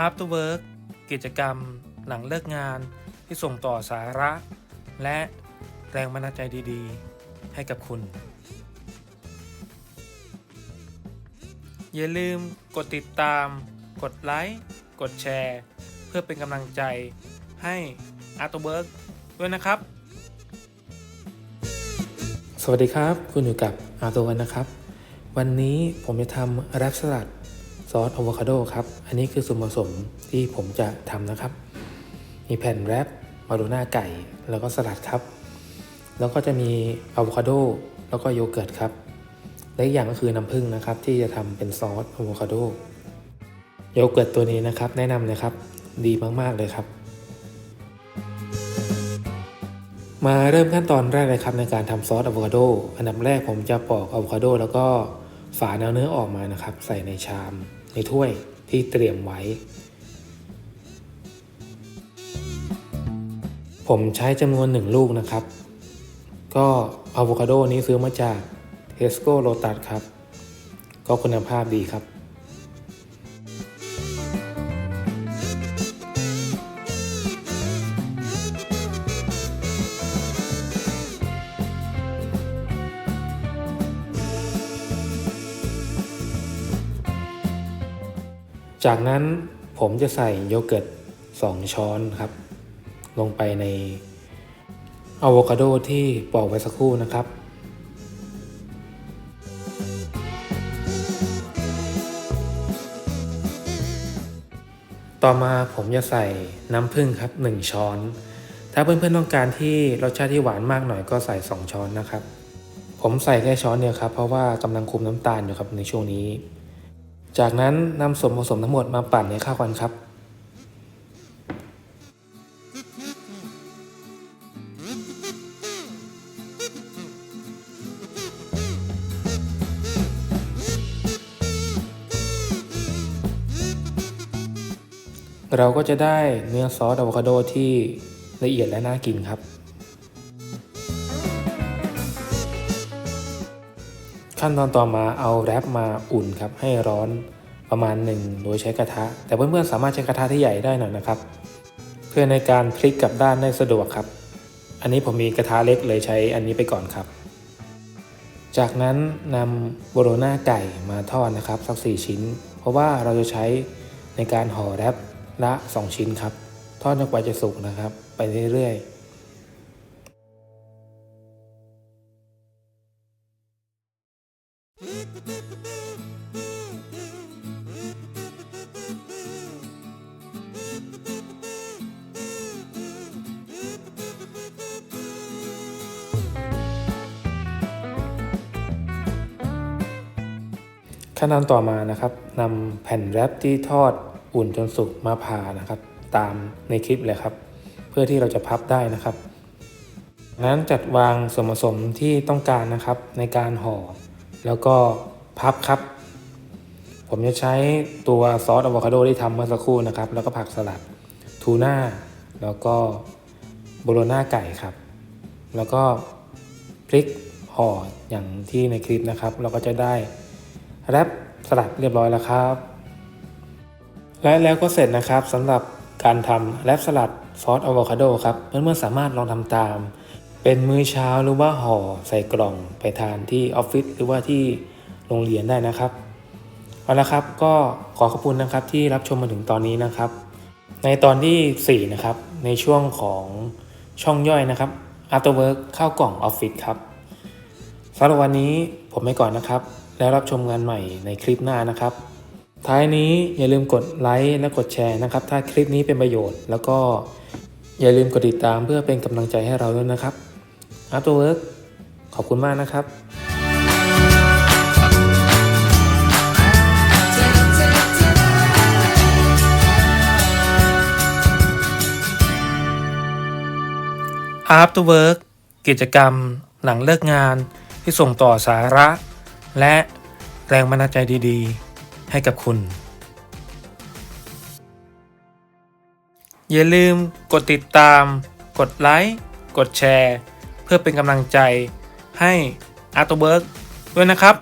After Work กิจกรรม หลังเลิกงานที่ส่งต่อสาระ และแรงบันดาลใจดีๆ ให้กับคุณ อย่าลืมกดติดตาม กดไลค์ กดแชร์ เพื่อเป็นกำลังใจให้ After Work ด้วยนะครับ สวัสดีครับ คุณอยู่กับอาตัววันนะครับ วันนี้ผมจะทำแรปสลัด ซอสอะโวคาโดครับ อันนี้คือส่วนผสมที่ผมจะทำนะครับ มีแผ่นแรปมารูน่าไก่ แล้วก็สลัดครับ แล้วก็จะมีอะโวคาโดแล้วก็โยเกิร์ตครับ และอีกอย่างก็คือน้ำผึ้งนะครับ ที่จะทำเป็นซอสอะโวคาโดโยเกิร์ตตัวนี้นะครับ แนะนำเลยครับ ดีมากๆเลยครับ มาเริ่มขั้นตอนแรกเลยครับในการทำซอสอะโวคาโด อันดับแรกผมจะปอกอะโวคาโดแล้วก็ฝาเนื้อออกมานะครับ ใส่ในชาม ในถ้วยที่เตรียมไว้ ผมใช้จำนวนหนึ่งลูกนะครับ ก็อะโวคาโดนี้ซื้อมาจากเทสโก้โ t ตัสครับ ก็คุณภาพดีครับ จากนั้นผมจะใส่โยเกิร์ต 2 ช้อนครับ ลงไปในอะโวคาโดที่ปอกไว้สักครู่นะครับ ต่อมาผมจะใส่น้ำผึ้งครับ 1 ช้อน ถ้าเพื่อนๆต้องการที่รสชาติที่หวานมากหน่อยก็ใส่ 2 ช้อนนะครับ ผมใส่แค่ช้อนเดียวครับ เพราะว่ากำลังคุมน้ำตาลอยู่ครับในช่วงนี้ จากนั้นนำส่วนผสมทั้งหมดมาปั่นให้เข้ากันครับเราก็จะได้เนื้อซอสอะโวคาโดที่ละเอียดและน่ากินครับ ขั้นตอนต่อมาเอาแรปมาอุ่นครับให้ร้อนประมาณหนึ่งโดยใช้กระทะ แต่เพื่อนๆสามารถใช้กระทะที่ใหญ่ได้หน่อยนะครับ เพื่อในการพลิกกลับด้านได้สะดวกครับ อันนี้ผมมีกระทะเล็กเลยใช้อันนี้ไปก่อนครับ จากนั้นนำโบโลน่าไก่มาทอดนะครับสัก 4 ชิ้น เพราะว่าเราจะใช้ในการห่อแรปละ 2 ชิ้นครับ ทอดจนกว่าจะสุกนะครับ ไปเรื่อยๆ ขั้นตอนต่อมานะครับนำแผ่นแรปที่ทอดอุ่นจนสุกมาผ่านะครับ ตามในคลิปเลยครับ เพื่อที่เราจะพับได้นะครับนั้นจัดวางส่วนผสมที่ต้องการนะครับในการห่อ แล้วก็พับครับ ผมจะใช้ตัวซอสอะโวคาโดที่ทำเมื่อสักครู่นะครับ แล้วก็ผักสลัดทูน่าแล้วก็โบโลน่าไก่ครับ แล้วก็พริกห่ออย่างที่ในคลิปนะครับ เราก็จะได้ แรปสลัดเรียบร้อยแล้วครับ และแล้วก็เสร็จนะครับสำหรับการทำแรปสลัดซอสอะโวคาโดครับเพื่อนๆสามารถลองทำตาม เป็นมื้อเช้าหรือว่าห่อใส่กล่องไปทานที่ออฟฟิศหรือว่าที่โรงเรียนได้นะครับเอาละครับก็ขอขอบคุณนะครับที่รับชมมาถึงตอนนี้นะครับ ในตอนที่ 4 นะครับ ในช่วงของช่องย่อยนะครับ After Work เข้ากล่องออฟฟิศครับำหรับวันนี้ผมไปก่อนนะครับ แล้วรับชมงานใหม่ในคลิปหน้านะครับ ท้ายนี้อย่าลืมกดไลค์และกดแชร์นะครับ ถ้าคลิปนี้เป็นประโยชน์ แล้วก็อย่าลืมกดติดตามเพื่อเป็นกำลังใจให้เราด้วยนะครับ After Work ขอบคุณมากนะครับ After Work กิจกรรม หลังเลิกงาน ที่ส่งต่อสาระ และแรงบันดาลใจดีๆ ให้กับคุณ อย่าลืมกดติดตาม กดไลค์ กดแชร์ เพื่อเป็นกำลังใจให้ After Work ด้วยนะครับ